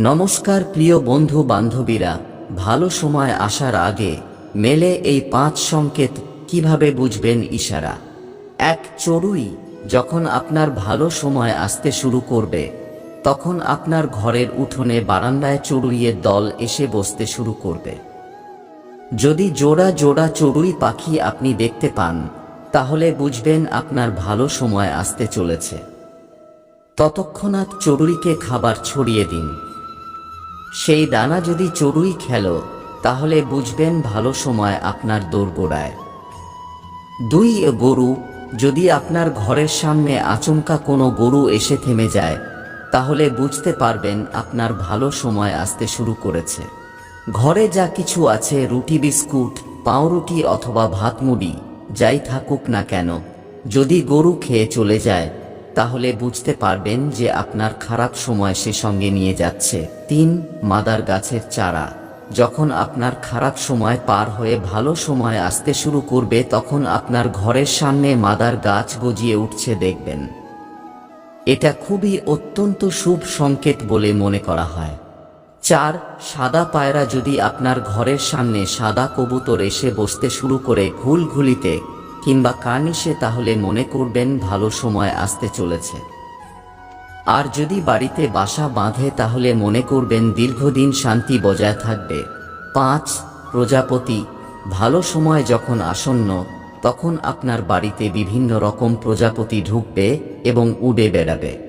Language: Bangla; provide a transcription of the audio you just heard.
নমস্কার প্রিয় বন্ধু বান্ধবীরা, ভালো সময় আসার আগে মেলে এই পাঁচ সংকেত কীভাবে বুঝবেন ইশারা? এক, চড়ুই যখন আপনার ভালো সময় আসতে শুরু করবে, তখন আপনার ঘরের উঠোনে বারান্দায় চড়ুইয়ের দল এসে বসতে শুরু করবে। যদি জোড়া জোড়া চড়ুই পাখি আপনি দেখতে পান, তাহলে বুঝবেন আপনার ভালো সময় আসতে চলেছে। ততক্ষণাৎ চড়ুইকে খাবার ছড়িয়ে দিন। সেই দানা যদি চড়ুই খেলো, তাহলে বুঝবেন ভালো সময় আপনার দোরগোড়ায়। দুই গরু, যদি আপনার ঘরের সামনে আচমকা কোনো গরু এসে থেমে যায়, তাহলে বুঝতে পারবেন আপনার ভালো সময় আসতে শুরু করেছে। ঘরে যা কিছু আছে, রুটি, বিস্কুট, পাউরুটি অথবা ভাত মুড়ি, যাই থাকুক না কেন, যদি গরু খেয়ে চলে যায় তাহলে বুঝতে পারবেন যে আপনার খারাপ সময় সে সঙ্গে নিয়ে যাচ্ছে। তিন, মাদার গাছের চারা। যখন আপনার খারাপ সময় পার হয়ে ভালো সময় আসতে শুরু করবে, তখন আপনার ঘরের সামনে মাদার গাছ গজিয়ে উঠছে দেখবেন। এটা খুবই অত্যন্ত শুভ সংকেত বলে মনে করা হয়। চার, সাদা পায়রা যদি আপনার ঘরের সামনে সাদা কবুতর এসে বসতে শুরু করে ঘুলঘুলিতে কিংবা কার্নিশে তাহলে মনে করবেন ভালো সময় আসতে চলেছে। আর যদি বাড়িতে বাসা বাঁধে তাহলে মনে করবেন দীর্ঘদিন শান্তি বজায় থাকবে। পাঁচ, প্রজাপতি, ভালো সময় যখন আসন্ন, তখন আপনার বাড়িতে বিভিন্ন রকম প্রজাপতি ঢুকবে এবং উড়ে বেড়াবে।